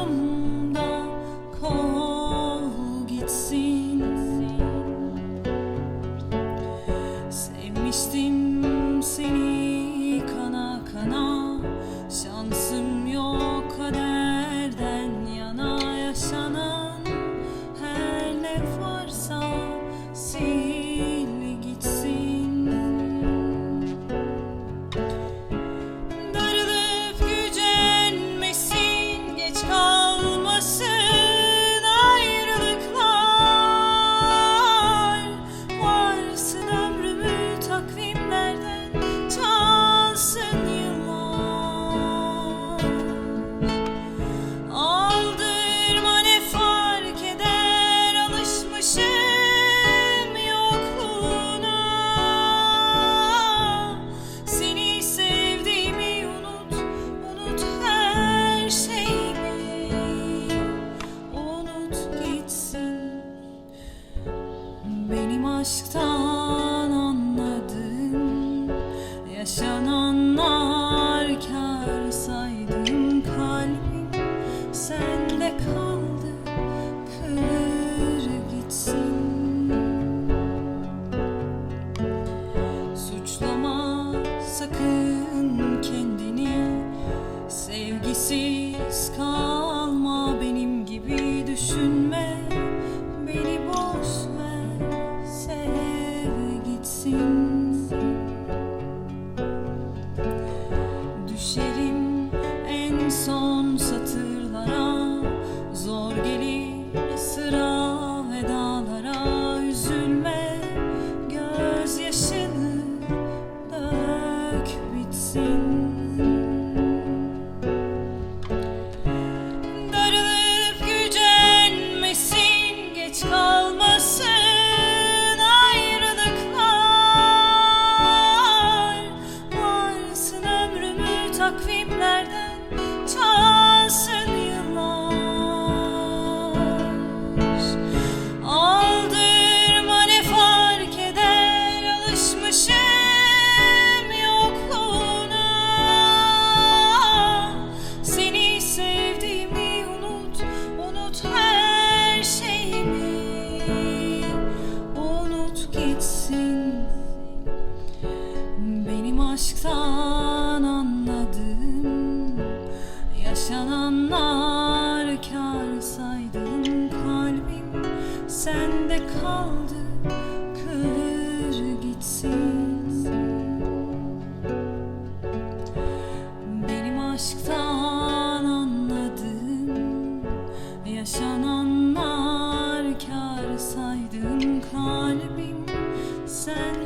Oh. Aşktan anladım. Yaşananlar kar saydım kalbim. Sende kaldı kır gitsin. Suçlama sakın kendini. Sevgisiz kalma benim gibi düşünme takvimlerden çalsın yıllar. Aldırma ne fark eder alışmışım yokluğuna. Seni sevdiğimi unut, unut her şeyimi. Unut gitsin. Benim aşktan Sende kaldı kır gitsin. Benim aşktan anladım Yaşananlar kar saydım kalbim Sen